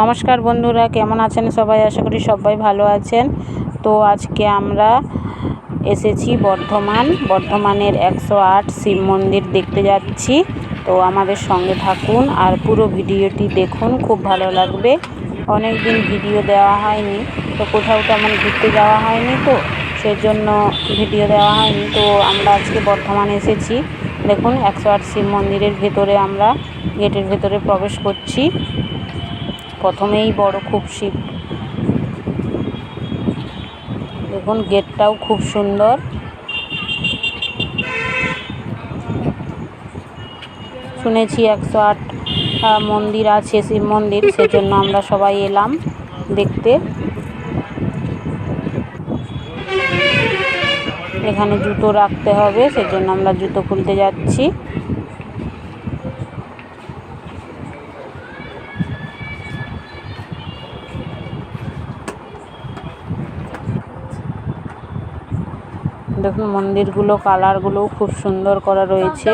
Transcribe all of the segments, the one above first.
নমস্কার বন্ধুরা, কেমন আছেন সবাই? আশা করি সবাই ভালো আছেন। তো আজকে আমরা এসেছি বর্ধমান। বর্ধমানের একশো আট শিব মন্দির দেখতে যাচ্ছি। তো আমাদের সঙ্গে থাকুন আর পুরো ভিডিওটি দেখুন, খুব ভালো লাগবে। অনেক দিন ভিডিও দেওয়া হয়নি। তো কোথাও তেমন ঘুরতে যাওয়া হয়নি তো, সেজন্য ভিডিও দেওয়া হয়নি। তো আমরা আজকে বর্ধমান এসেছি। দেখুন, একশো আট শিব মন্দিরের ভেতরে আমরা, গেটের ভেতরে প্রবেশ করছি। প্রথমেই বড় খুব শিব। দেখুন, গেটটাও খুব সুন্দর। শুনেছি একশো আট মন্দির আছে, শিব মন্দির, সেজন্য আমরা সবাই এলাম দেখতে। এখানে জুতো রাখতে হবে, সেজন্য আমরা জুতো খুলতে যাচ্ছি। দেখুন মন্দিরগুলো কালারগুলোও খুব সুন্দর করা রয়েছে।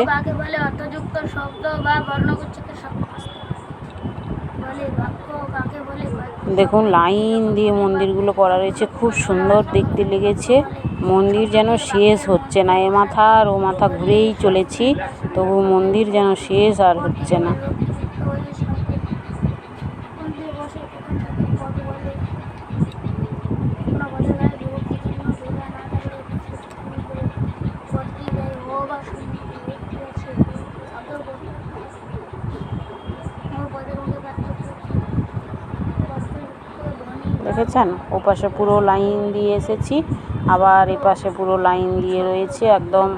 দেখুন লাইন দিয়ে মন্দিরগুলো করা রয়েছে। খুব সুন্দর দেখতে লেগেছে। মন্দির যেন শেষ হচ্ছে না। এ মাথা আর ও মাথা ঘুরেই চলেছি। তবু মন্দির যেন শেষ আর হচ্ছে না। দেখেছেন ওপাশে পাশে পুরো লাইন দিয়ে এসেছি। আবার এ পাশে পুরো লাইন দিয়ে রয়েছে একদম।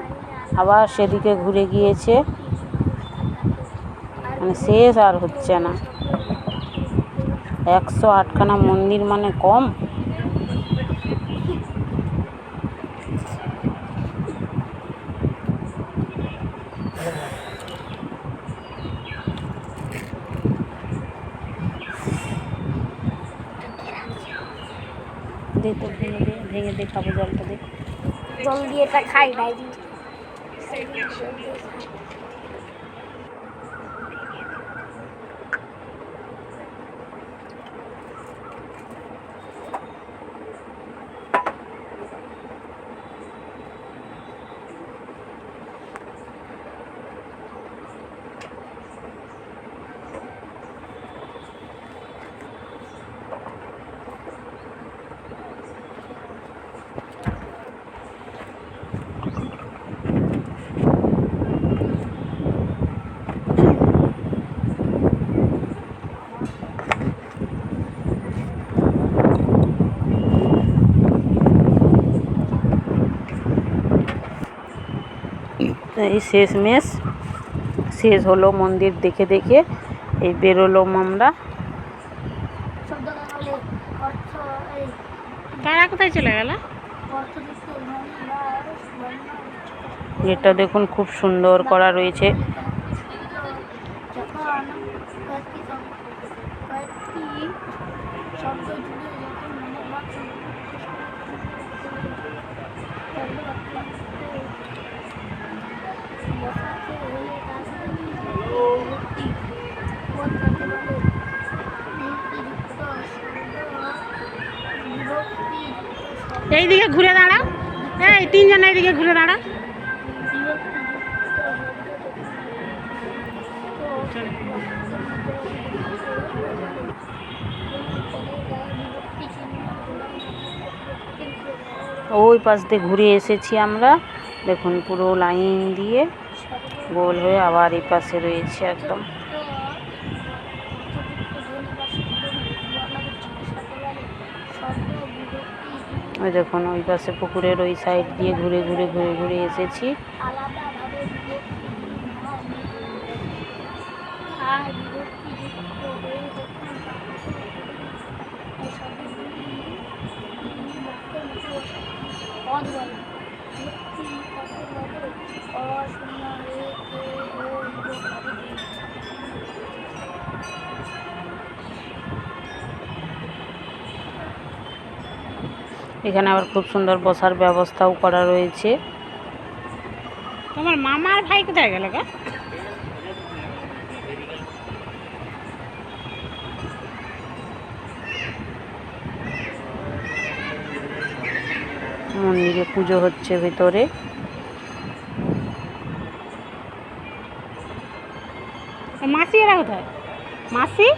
আবার সেদিকে ঘুরে গিয়েছে। মানে শেষ আর হচ্ছে না। একশো আটখানা মন্দির মানে কম। দে তো ভেঙে দে ভেঙে দে খাব জলটা দে। জল দিয়ে এটা খাই নাই এই শেষমেশ। শেষ হলো মন্দির দেখে দেখে। এই বেরোলাম আমরা। তারা কোথায় চলে গেল? এটা দেখুন খুব সুন্দর করা রয়েছে। এইদিকে ঘুরে দাঁড়া। এই, তিনজন এইদিকে ঘুরে দাঁড়া। ওই পাশ দিয়ে ঘুরে এসেছি আমরা। দেখুন পুরো লাইন দিয়ে গোল হয়ে আবার এই পাশে রয়েছে একদম। ওই দেখুন ওই পাশে পুকুরের ওই সাইড দিয়ে ঘুরে ঘুরে ঘুরে ঘুরে এসেছি এখানে আবার খুব সুন্দর বসার ব্যবস্থাও করা রয়েছে। তোমার মামার ভাই কোথায় গেল গা? মন্দিরে পুজো হচ্ছে ভেতরে। মাসি এরা কোথায়? মাসি?